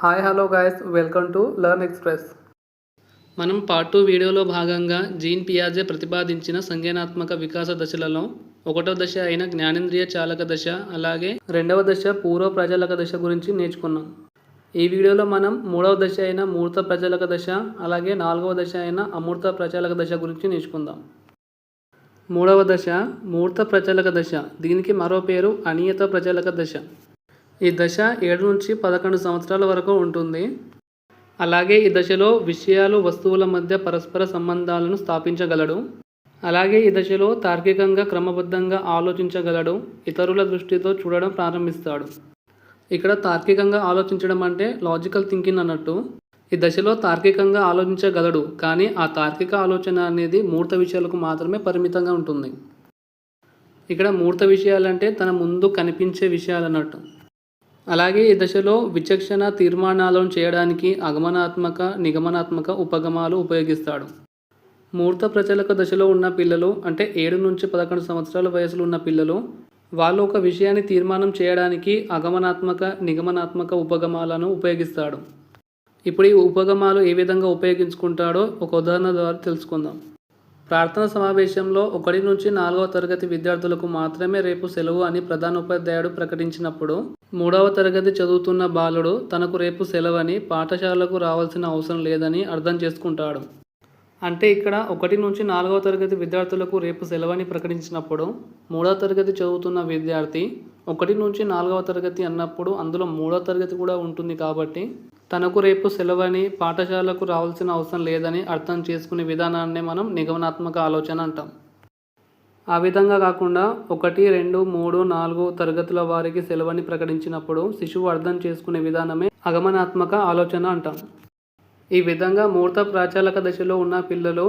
Hi hello guys welcome to learn express మనం part two వీడియోలో భాగంగా జీన్ పియాజే ప్రతిపాదించిన సంజ్ఞానాత్మక వికాస దశలలో ఒకటో దశ అయిన జ్ఞానేంద్రియ చాలక దశ అలాగే రెండవ దశ పూర్వ ప్రజలక దశ గురించి నేర్చుకున్నాం. ఈ వీడియోలో మనం మూడవ దశ అయిన మూర్త ప్రజలక దశ అలాగే నాలుగవ దశ అయిన అమూర్త ప్రజలక దశ గురించి నేర్చుకుందాం. మూడవ దశ మూర్త ప్రచలక దశ. దీనికి మరో పేరు అనియత ప్రచలక దశ. ఈ దశ ఏడు నుంచి పదకొండు సంవత్సరాల వరకు ఉంటుంది. అలాగే ఈ దశలో విషయాలు వస్తువుల మధ్య పరస్పర సంబంధాలను స్థాపించగలడు. అలాగే ఈ దశలో తార్కికంగా క్రమబద్ధంగా ఆలోచించగలడు. ఇతరుల దృష్టితో చూడడం ప్రారంభిస్తాడు. ఇక్కడ తార్కికంగా ఆలోచించడం అంటే లాజికల్ థింకింగ్ అన్నట్టు. ఈ దశలో తార్కికంగా ఆలోచించగలడు కానీ ఆ తార్కిక ఆలోచన అనేది మూర్త విషయాలకు మాత్రమే పరిమితంగా ఉంటుంది. ఇక్కడ మూర్త విషయాలంటే తన ముందు కనిపించే విషయాలు అన్నట్టు అలాగే ఈ దశలో విచక్షణ తీర్మానాలను చేయడానికి అగమనాత్మక నిగమనాత్మక ఉపగమాలు ఉపయోగిస్తాడు. మూర్త ప్రచలక దశలో ఉన్న పిల్లలు అంటే ఏడు నుంచి పదకొండు సంవత్సరాల వయసులో ఉన్న పిల్లలు వాళ్ళు ఒక విషయాన్ని తీర్మానం చేయడానికి అగమనాత్మక నిగమనాత్మక ఉపగమాలను ఉపయోగిస్తాడు. ఇప్పుడు ఈ ఉపగమాలు ఏ విధంగా ఉపయోగించుకుంటాడో ఒక ఉదాహరణ ద్వారా తెలుసుకుందాం. ప్రార్థన సమావేశంలో ఒకటి నుంచి నాలుగవ తరగతి విద్యార్థులకు మాత్రమే రేపు సెలవు అని ప్రధానోపాధ్యాయుడు ప్రకటించినప్పుడు మూడవ తరగతి చదువుతున్న బాలుడు తనకు రేపు సెలవని పాఠశాలకు రావాల్సిన అవసరం లేదని అర్థం చేసుకుంటాడు. అంటే ఇక్కడ ఒకటి నుంచి నాలుగవ తరగతి విద్యార్థులకు రేపు సెలవని ప్రకటించినప్పుడు మూడవ తరగతి చదువుతున్న విద్యార్థి ఒకటి నుంచి నాలుగవ తరగతి అన్నప్పుడు అందులో మూడవ తరగతి కూడా ఉంటుంది కాబట్టి తనకు రేపు సెలవని పాఠశాలకు రావాల్సిన అవసరం లేదని అర్థం చేసుకునే విధానాన్నే మనం నిగమనాత్మక ఆలోచన అంటాం. ఆ విధంగా కాకుండా ఒకటి రెండు మూడు నాలుగు తరగతుల వారికి సెలవని ప్రకటించినప్పుడు శిశువు అర్థం చేసుకునే విధానమే అగమనాత్మక ఆలోచన అంటాం. ఈ విధంగా మూర్త ప్రాచాలక దశలో ఉన్న పిల్లలు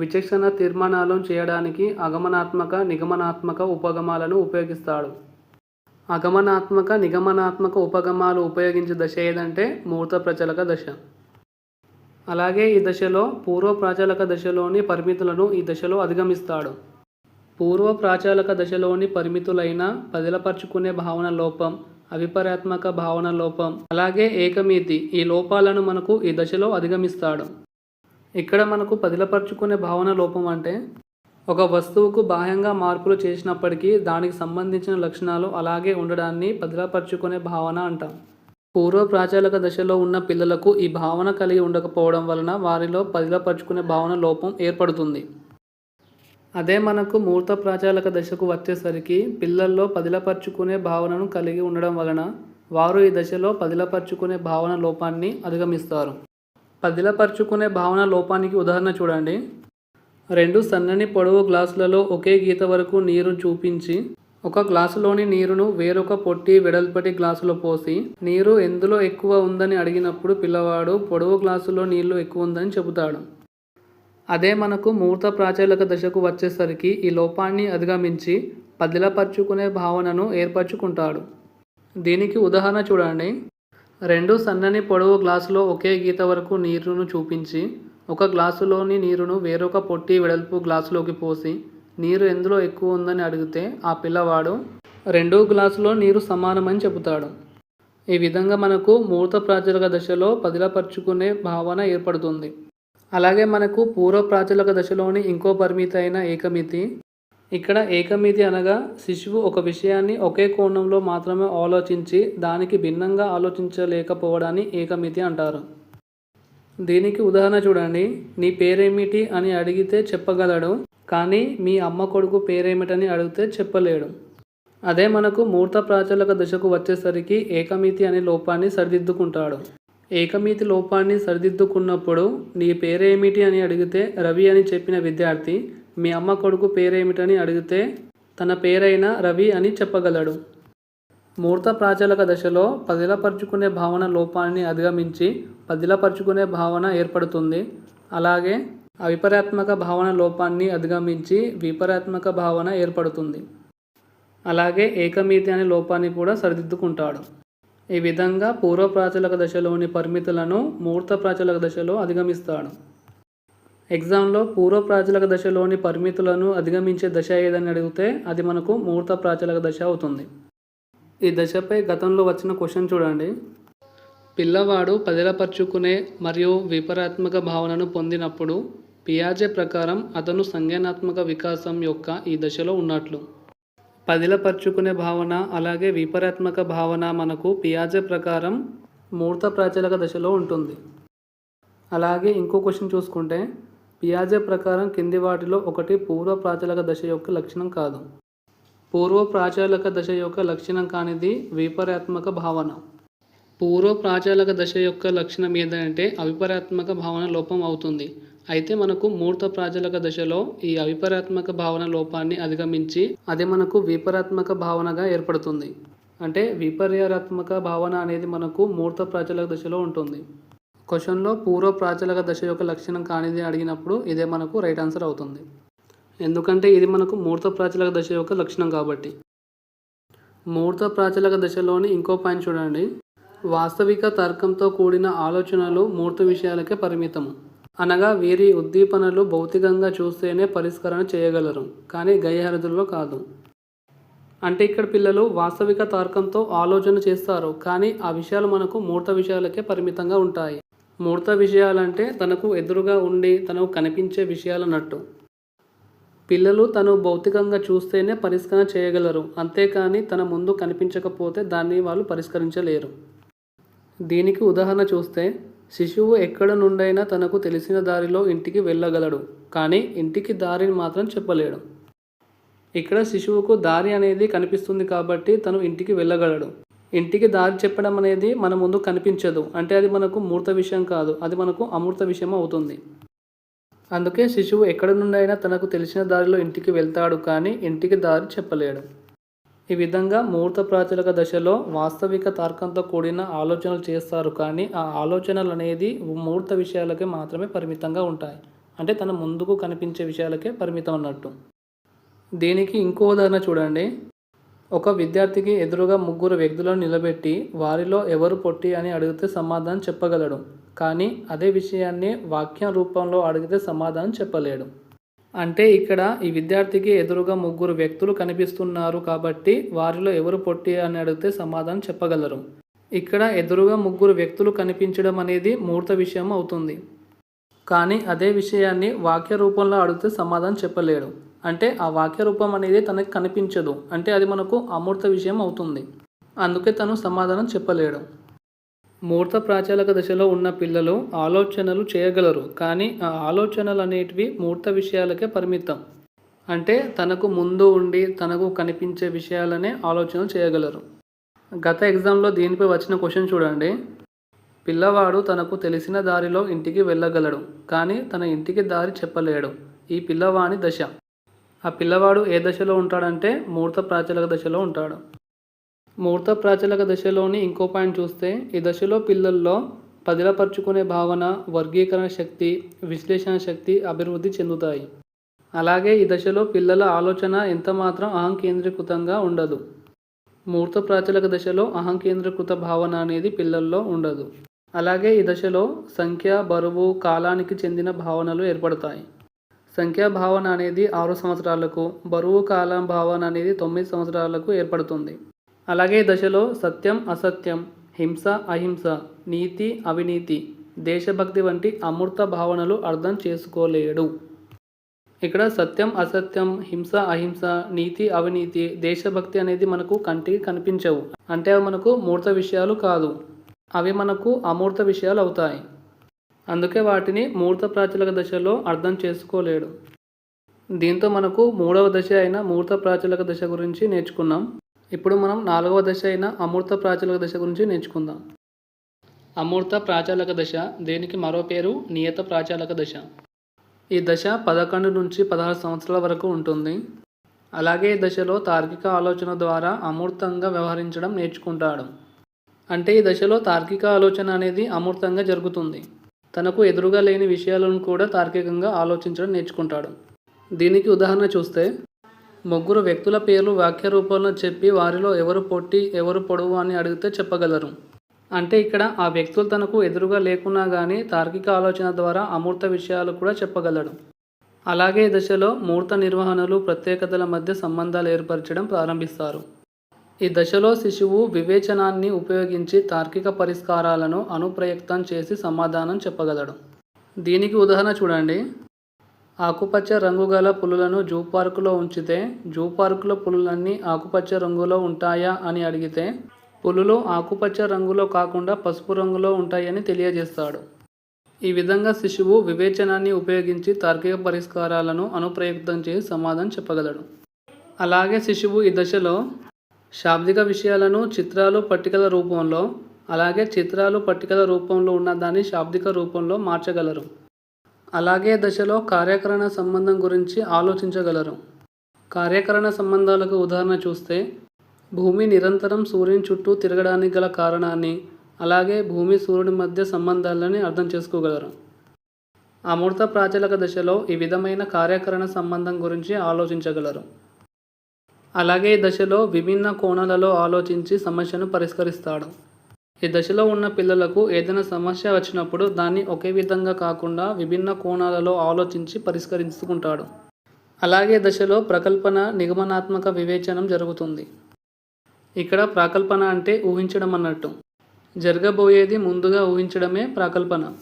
విచక్షణ తీర్మానాలను చేయడానికి అగమనాత్మక నిగమనాత్మక ఉపగమాలను ఉపయోగిస్తాడు అగమనాత్మక నిగమనాత్మక ఉపగమాలు ఉపయోగించే దశ ఏదంటే మూర్త ప్రచలక దశ. అలాగే ఈ దశలో పూర్వ ప్రాచాలక దశలోని పరిమితులను ఈ దశలో అధిగమిస్తాడు. పూర్వ ప్రాచాలక దశలోని పరిమితులైన పదిలపరుచుకునే భావన లోపం అవిపరాత్మక భావన లోపం అలాగే ఏకమీతి ఈ లోపాలను మనకు ఈ దశలో అధిగమిస్తాడు. ఇక్కడ మనకు పదిలపరుచుకునే భావన లోపం అంటే ఒక వస్తువుకు బాహ్యంగా మార్పులు చేసినప్పటికీ దానికి సంబంధించిన లక్షణాలు అలాగే ఉండడాన్ని భద్రపరుచుకునే భావన అంటాం. పూర్వ ప్రాచాలక దశలో ఉన్న పిల్లలకు ఈ భావన కలిగి ఉండకపోవడం వలన వారిలో పదిలపరుచుకునే భావన లోపం ఏర్పడుతుంది. అదే మనకు మూర్త ప్రాచాలక దశకు వచ్చేసరికి పిల్లల్లో పదిలపరుచుకునే భావనను కలిగి ఉండడం వలన వారు ఈ దశలో పదిలపరుచుకునే భావన లోపాన్ని అధిగమిస్తారు. పదిలపరుచుకునే భావన లోపానికి ఉదాహరణ చూడండి. రెండు సన్నని పొడవు గ్లాసులలో ఒకే గీత వరకు నీరు చూపించి ఒక గ్లాసులోని నీరును వేరొక పొట్టి వెడల్పటి గ్లాసులో పోసి నీరు ఎందులో ఎక్కువ ఉందని అడిగినప్పుడు పిల్లవాడు పొడవు గ్లాసులో నీళ్ళు ఎక్కువ ఉందని చెబుతాడు. అదే మనకు మూర్త ప్రాచాలక దశకు వచ్చేసరికి ఈ లోపాన్ని అధిగమించి పదిలపరుచుకునే భావనను ఏర్పరచుకుంటాడు. దీనికి ఉదాహరణ చూడండి. రెండు సన్నని పొడవు గ్లాసులో ఒకే గీత వరకు నీరును చూపించి ఒక గ్లాసులోని నీరును వేరొక పొట్టి వెడల్పు గ్లాసులోకి పోసి నీరు ఎందులో ఎక్కువ ఉందని అడిగితే ఆ పిల్లవాడు రెండో గ్లాసులో నీరు సమానమని చెబుతాడు. ఈ విధంగా మనకు మూర్త ప్రాచలక దశలో పదిలపరుచుకునే భావన ఏర్పడుతుంది. అలాగే మనకు పూర్వ ప్రాచలక దశలోని ఇంకో పరిమితి అయిన ఏకమితి ఇక్కడ ఏకమితి అనగా శిశువు ఒక విషయాన్ని ఒకే కోణంలో మాత్రమే ఆలోచించి దానికి భిన్నంగా ఆలోచించలేకపోవడాన్ని ఏకమితి అంటారు. దీనికి ఉదాహరణ చూడండి. నీ పేరేమిటి అని అడిగితే చెప్పగలడు కానీ మీ అమ్మ కొడుకు పేరేమిటని అడిగితే చెప్పలేడు. అదే మనకు మూర్త ప్రాచలక దశకు వచ్చేసరికి ఏకమితి అనే లోపాన్ని సరిదిద్దుకుంటాడు. ఏకమితి లోపాన్ని సరిదిద్దుకున్నప్పుడు నీ పేరేమిటి అని అడిగితే రవి అని చెప్పిన విద్యార్థి మీ అమ్మ కొడుకు పేరేమిటని అడిగితే తన పేరైన రవి అని చెప్పగలడు. మూర్త ప్రాచలక దశలో పదిలపరుచుకునే భావన లోపాన్ని అధిగమించి పదిలపరుచుకునే భావన ఏర్పడుతుంది. అలాగే అవిపరాత్మక భావన లోపాన్ని అధిగమించి విపరాత్మక భావన ఏర్పడుతుంది. అలాగే ఏకమీతి అనే లోపాన్ని కూడా సరిదిద్దుకుంటాడు. ఈ విధంగా పూర్వ ప్రాచలక దశలోని పరిమితులను మూర్త ప్రాచలక దశలో అధిగమిస్తాడు. ఎగ్జామ్లో పూర్వ ప్రాచలక దశలోని పరిమితులను అధిగమించే దశ ఏదని అడిగితే అది మనకు మూర్త ప్రాచలక దశ అవుతుంది. ఈ దశపై గతంలో వచ్చిన క్వశ్చన్ చూడండి. పిల్లవాడు పదిలపరుచుకునే మరియు విపరాత్మక భావనను పొందినప్పుడు పియాజే ప్రకారం అతను సంజ్ఞానాత్మక వికాసం యొక్క ఈ దశలో ఉన్నట్లు. పదిలపరుచుకునే భావన అలాగే విపరాత్మక భావన మనకు పియాజే ప్రకారం మూర్త ప్రాచలక దశలో ఉంటుంది. అలాగే ఇంకో క్వశ్చన్ చూసుకుంటే పియాజే ప్రకారం కింది వాటిలో ఒకటి పూర్వ ప్రాచలక దశ యొక్క లక్షణం కాదు. పూర్వ ప్రాచాలక దశ యొక్క లక్షణం కానిది విపరాత్మక భావన. పూర్వ ప్రాచాలక దశ యొక్క లక్షణం ఏంటంటే అవిపరాత్మక భావన లోపం అవుతుంది. అయితే మనకు మూర్త ప్రాచాలక దశలో ఈ అవిపరాత్మక భావన లోపాన్ని అధిగమించి అది మనకు విపరాత్మక భావనగా ఏర్పడుతుంది. అంటే విపర్యాత్మక భావన అనేది మనకు మూర్త ప్రాచాలక దశలో ఉంటుంది. క్వశ్చన్లో పూర్వ ప్రాచాలక దశ యొక్క లక్షణం కానిది అడిగినప్పుడు ఇదే మనకు రైట్ ఆన్సర్ అవుతుంది. ఎందుకంటే ఇది మనకు మూర్త ప్రాచలక దశ యొక్క లక్షణం కాబట్టి. మూర్త ప్రాచలక దశలోని ఇంకో పాయింట్ చూడండి. వాస్తవిక తర్కంతో కూడిన ఆలోచనలు మూర్త విషయాలకే పరిమితము. అనగా వీరి ఉద్దీపనలు భౌతికంగా చూస్తేనే పరిష్కరణ చేయగలరు కానీ గయహరదుల్లో కాదు. అంటే ఇక్కడ పిల్లలు వాస్తవిక తర్కంతో ఆలోచన చేస్తారు కానీ ఆ విషయాలు మనకు మూర్త విషయాలకే పరిమితంగా ఉంటాయి. మూర్త విషయాలంటే తనకు ఎదురుగా ఉండి తనకు కనిపించే విషయాలన్నట్టు. పిల్లలు తను భౌతికంగా చూస్తేనే పరిష్కరణ చేయగలరు. అంతేకాని తన ముందు కనిపించకపోతే దాన్ని వాళ్ళు పరిష్కరించలేరు. దీనికి ఉదాహరణ చూస్తే శిశువు ఎక్కడ నుండైనా తనకు తెలిసిన దారిలో ఇంటికి వెళ్ళగలడు కానీ ఇంటికి దారిని మాత్రం చెప్పలేడు. ఇక్కడ శిశువుకు దారి అనేది కనిపిస్తుంది కాబట్టి తను ఇంటికి వెళ్ళగలడు. ఇంటికి దారి చెప్పడం అనేది మన ముందు కనిపించదు అంటే అది మనకు మూర్త విషయం కాదు అది మనకు అమూర్త విషయం అవుతుంది. అందుకే శిశువు ఎక్కడి నుండైనా తనకు తెలిసిన దారిలో ఇంటికి వెళ్తాడు కానీ ఇంటికి దారి చెప్పలేడు. ఈ విధంగా ముహూర్త ప్రాచలక దశలో వాస్తవిక తర్కంతో కూడిన ఆలోచనలు చేస్తారు కానీ ఆ ఆలోచనలు అనేది ముహూర్త విషయాలకే మాత్రమే పరిమితంగా ఉంటాయి. అంటే తన ముందుకు కనిపించే విషయాలకే పరిమితం అన్నట్టు దీనికి ఇంకో ఉదాహరణ చూడండి. ఒక విద్యార్థికి ఎదురుగా ముగ్గురు వ్యక్తులను నిలబెట్టి వారిలో ఎవరు పొట్టి అని అడిగితే సమాధానం చెప్పగలడు. కానీ అదే విషయాన్ని వాక్యం రూపంలో అడిగితే సమాధానం చెప్పలేడు. అంటే ఇక్కడ ఈ విద్యార్థికి ఎదురుగా ముగ్గురు వ్యక్తులు కనిపిస్తున్నారు కాబట్టి వారిలో ఎవరు పొట్టి అని అడిగితే సమాధానం చెప్పగలరు. ఇక్కడ ఎదురుగా ముగ్గురు వ్యక్తులు కనిపించడం అనేది మూర్త విషయం అవుతుంది. కానీ అదే విషయాన్ని వాక్య రూపంలో అడిగితే సమాధానం చెప్పలేడు. అంటే ఆ వాక్య రూపం అనేది తనకి కనిపించదు. అంటే అది మనకు అమూర్త విషయం అవుతుంది. అందుకే తను సమాధానం చెప్పలేడు. మూర్త ప్రాచాలక దశలో ఉన్న పిల్లలు ఆలోచనలు చేయగలరు. కానీ ఆ ఆలోచనలు అనేటివి మూర్త విషయాలకే పరిమితం. అంటే తనకు ముందు ఉండి తనకు కనిపించే విషయాలనే ఆలోచనలు చేయగలరు. గత ఎగ్జామ్లో దీనిపై వచ్చిన క్వశ్చన్ చూడండి. పిల్లవాడు తనకు తెలిసిన దారిలో ఇంటికి వెళ్ళగలడు. కానీ తన ఇంటికి దారి చెప్పలేడు. ఈ పిల్లవాని దశ. ఆ పిల్లవాడు ఏ దశలో ఉంటాడంటే మూర్త ప్రాచలక దశలో ఉంటాడు. మూర్త ప్రాచలక దశలోని ఇంకో పాయింట్ చూస్తే ఈ దశలో పిల్లల్లో పదిలపరుచుకునే భావన వర్గీకరణ శక్తి విశ్లేషణ శక్తి అభివృద్ధి చెందుతాయి. అలాగే ఈ దశలో పిల్లల ఆలోచన ఎంతమాత్రం అహంకేంద్రీకృతంగా ఉండదు. మూర్త ప్రాచలక దశలో అహంకేంద్రీకృత భావన అనేది పిల్లల్లో ఉండదు. అలాగే ఈ దశలో సంఖ్య బరువు కాలానికి చెందిన భావనలు ఏర్పడతాయి. సంఖ్యా భావన అనేది ఆరు సంవత్సరాలకు బరువు కాలం భావన అనేది తొమ్మిది సంవత్సరాలకు ఏర్పడుతుంది. అలాగే దశలో సత్యం అసత్యం హింస అహింస నీతి అవినీతి దేశభక్తి వంటి అమూర్త భావనలు అర్థం చేసుకోలేడు. ఇక్కడ సత్యం అసత్యం హింస అహింస నీతి అవినీతి దేశభక్తి అనేది మనకు కంటికి కనిపించవు. అంటే అవి మనకు మూర్త విషయాలు కాదు. అవి మనకు అమూర్త విషయాలు అవుతాయి. అందుకే వాటిని మూర్త ప్రాచలక దశలో అర్థం చేసుకోలేడు. దీంతో మనకు మూడవ దశ అయిన మూర్త ప్రాచలక దశ గురించి నేర్చుకున్నాం. ఇప్పుడు మనం నాలుగవ దశ అయిన అమూర్త ప్రాచలక దశ గురించి నేర్చుకుందాం. అమూర్త ప్రాచాలక దశ దీనికి మరో పేరు? నియత ప్రాచాలక దశ. ఈ దశ పదకొండు నుంచి పదహారు సంవత్సరాల వరకు ఉంటుంది. అలాగే ఈ దశలో తార్కిక ఆలోచన ద్వారా అమూర్తంగా వ్యవహరించడం నేర్చుకుంటాడు. అంటే ఈ దశలో తార్కిక ఆలోచన అనేది అమూర్తంగా జరుగుతుంది. తనకు ఎదురుగా లేని విషయాలను కూడా తార్కికంగా ఆలోచించడం నేర్చుకుంటాడు. దీనికి ఉదాహరణ చూస్తే ముగ్గురు వ్యక్తుల పేర్లు వాక్య రూపంలో చెప్పి వారిలో ఎవరు పొట్టి ఎవరు పొడవు అని అడిగితే చెప్పగలరు. అంటే ఇక్కడ ఆ వ్యక్తులు తనకు ఎదురుగా లేకున్నా కానీ తార్కిక ఆలోచన ద్వారా అమూర్త విషయాలు కూడా చెప్పగలడు అలాగే దశలో మూర్త నిర్వహణలు ప్రత్యేకతల మధ్య సంబంధాలు ఏర్పరచడం ప్రారంభిస్తారు. ఈ దశలో శిశువు వివేచనాన్ని ఉపయోగించి తార్కిక పరిష్కారాలను అనుప్రయక్తం చేసి సమాధానం చెప్పగలడు. దీనికి ఉదాహరణ చూడండి. ఆకుపచ్చ రంగు గల పులులను జూ పార్కులో ఉంచితే జూ పార్కులో పులులన్నీ ఆకుపచ్చ రంగులో ఉంటాయా అని అడిగితే పులులు ఆకుపచ్చ రంగులో కాకుండా పసుపు రంగులో ఉంటాయని తెలియజేస్తాడు. ఈ విధంగా శిశువు వివేచనాన్ని ఉపయోగించి తార్కిక పరిష్కారాలను అనుప్రయుక్తం చేసి సమాధానం చెప్పగలడు. అలాగే శిశువు ఈ దశలో శాబ్దిక విషయాలను చిత్రాలు పట్టికల రూపంలో అలాగే చిత్రాలు పట్టికల రూపంలో ఉన్న దాన్ని శాబ్దిక రూపంలో మార్చగలరు. అలాగే దశలో కార్యకరణ సంబంధం గురించి ఆలోచించగలరు. కార్యకరణ సంబంధాలకు ఉదాహరణ చూస్తే భూమి నిరంతరం సూర్యుని చుట్టూ తిరగడానికి గల కారణాన్ని అలాగే భూమి సూర్యుడి మధ్య సంబంధాలని అర్థం చేసుకోగలరు. అమృత ప్రాచలక దశలో ఈ విధమైన కార్యకరణ సంబంధం గురించి ఆలోచించగలరు. అలాగే ఈ దశలో విభిన్న కోణాలలో ఆలోచించి సమస్యను పరిష్కరిస్తాడు. ఈ దశలో ఉన్న పిల్లలకు ఏదైనా సమస్య వచ్చినప్పుడు దాన్ని ఒకే విధంగా కాకుండా విభిన్న కోణాలలో ఆలోచించి పరిష్కరించుకుంటాడు. అలాగే దశలో ప్రకల్పన నిగమనాత్మక వివేచనం జరుగుతుంది. ఇక్కడ ప్రాకల్పన అంటే ఊహించడం అన్నట్టు. జరగబోయేది ముందుగా ఊహించడమే ప్రాకల్పన.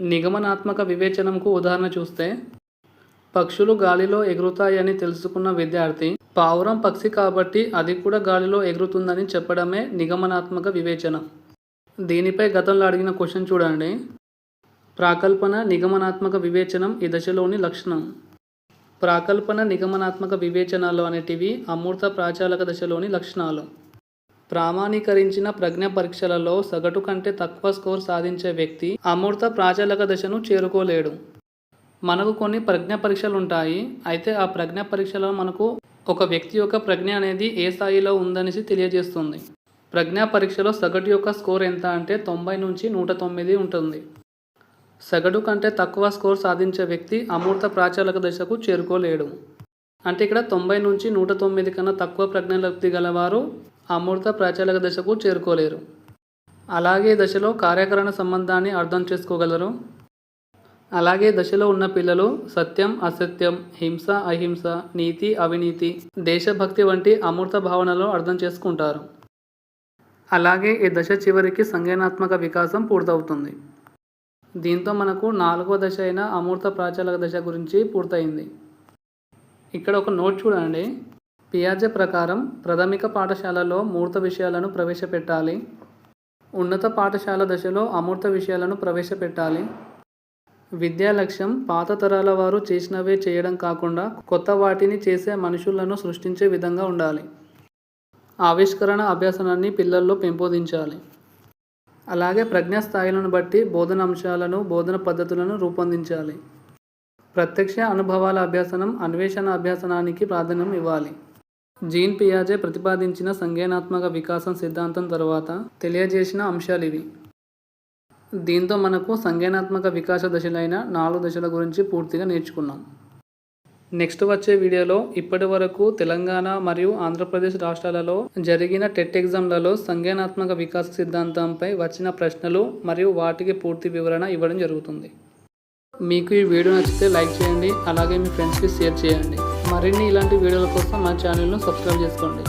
నిగమనాత్మక వివేచనంకు ఉదాహరణ చూస్తే పక్షులు గాలిలో ఎగురుతాయని తెలుసుకున్న విద్యార్థి పావురం పక్షి కాబట్టి అది కూడా గాలిలో ఎగురుతుందని చెప్పడమే నిగమనాత్మక వివేచనం. దీనిపై గతంలో అడిగిన క్వశ్చన్ చూడండి. ప్రాకల్పన నిగమనాత్మక వివేచనం ఈ దశలోని లక్షణం. ప్రాకల్పన నిగమనాత్మక వివేచనాలు అనేటివి అమూర్త ప్రాచాలక దశలోని లక్షణాలు. ప్రామాణీకరించిన ప్రజ్ఞ పరీక్షలలో సగటు కంటే తక్కువ స్కోర్ సాధించే వ్యక్తి అమూర్త ప్రాచాలక దశను చేరుకోలేడు. మనకు కొన్ని ప్రజ్ఞ పరీక్షలు ఉంటాయి అయితే ఆ ప్రజ్ఞ పరీక్షలో మనకు ఒక వ్యక్తి యొక్క ప్రజ్ఞ అనేది ఏ స్థాయిలో ఉందనేసి తెలియజేస్తుంది. ప్రజ్ఞా పరీక్షలో సగటు యొక్క స్కోర్ ఎంత అంటే తొంభై నుంచి నూట తొమ్మిది ఉంటుంది. సగటు కంటే తక్కువ స్కోర్ సాధించే వ్యక్తి అమూర్త ప్రాచాలక దశకు చేరుకోలేడు. అంటే ఇక్కడ తొంభై నుంచి నూట తొమ్మిది కన్నా తక్కువ ప్రజ్ఞలబ్ధి గలవారు అమూర్త ప్రాచాలక దశకు చేరుకోలేరు. అలాగే దశలో కార్యకరణ సంబంధాన్ని అర్థం చేసుకోగలరు. అలాగే దశలో ఉన్న పిల్లలు సత్యం అసత్యం హింస అహింస నీతి అవినీతి దేశభక్తి వంటి అమూర్త భావనలు అర్థం చేసుకుంటారు. అలాగే ఈ దశ చివరికి సంజ్ఞానాత్మక వికాసం పూర్తవుతుంది. దీంతో మనకు నాలుగవ దశ అయిన అమూర్త ప్రాచాలక దశ గురించి పూర్తయింది. ఇక్కడ ఒక నోట్ చూడండి. పియాజే ప్రకారం ప్రాథమిక పాఠశాలలో మూర్త విషయాలను ప్రవేశపెట్టాలి. ఉన్నత పాఠశాల దశలో అమూర్త విషయాలను ప్రవేశపెట్టాలి. విద్యా లక్ష్యం పాత తరాల వారు చేసినవే చేయడం కాకుండా కొత్త వాటిని చేసే మనుషులను సృష్టించే విధంగా ఉండాలి. ఆవిష్కరణ అభ్యాసనాన్ని పిల్లల్లో పెంపొందించాలి. అలాగే ప్రజ్ఞా స్థాయిలను బట్టి బోధన అంశాలను బోధన పద్ధతులను రూపొందించాలి. ప్రత్యక్ష అనుభవాల అభ్యాసనం అన్వేషణ అభ్యాసనానికి ప్రాధాన్యం ఇవ్వాలి. జీన్ పియాజే ప్రతిపాదించిన సంజ్ఞానాత్మక వికాసం సిద్ధాంతం తర్వాత తెలియజేసిన అంశాలు ఇవి దీంతో మనకు సంజ్ఞానాత్మక వికాస దశలైన నాలుగు దశల గురించి పూర్తిగా నేర్చుకున్నాం. నెక్స్ట్ వచ్చే వీడియోలో ఇప్పటి వరకు తెలంగాణ మరియు ఆంధ్రప్రదేశ్ రాష్ట్రాలలో జరిగిన టెట్ ఎగ్జామ్లలో సంజ్ఞానాత్మక వికాస సిద్ధాంతంపై వచ్చిన ప్రశ్నలు మరియు వాటికి పూర్తి వివరణ ఇవ్వడం జరుగుతుంది. మీకు ఈ వీడియో నచ్చితే లైక్ చేయండి అలాగే మీ ఫ్రెండ్స్కి షేర్ చేయండి. మరిన్ని ఇలాంటి వీడియోల కోసం మా ఛానల్ను సబ్స్క్రైబ్ చేసుకోండి.